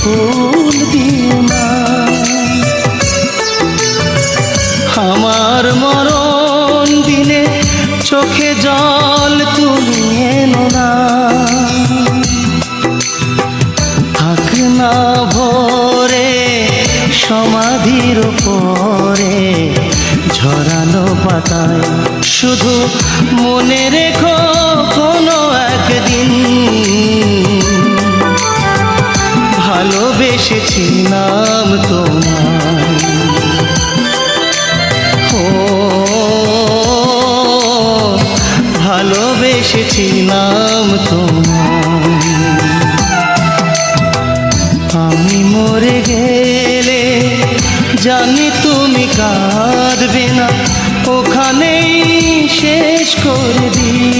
ফুল দিও না। আমার মরণ দিনে চোখে জল তুমি না। থাক না ভরে, সমাধির পরে ঝরানো পাতায় শুধু মনে রেখো ভালোবেসেছিলাম তোমার ও, ভালোবেসেছিলাম তোমার আমি মরে গেলে জানি তুমি কাঁদবে না। ওখানেই শেষ করে দিই।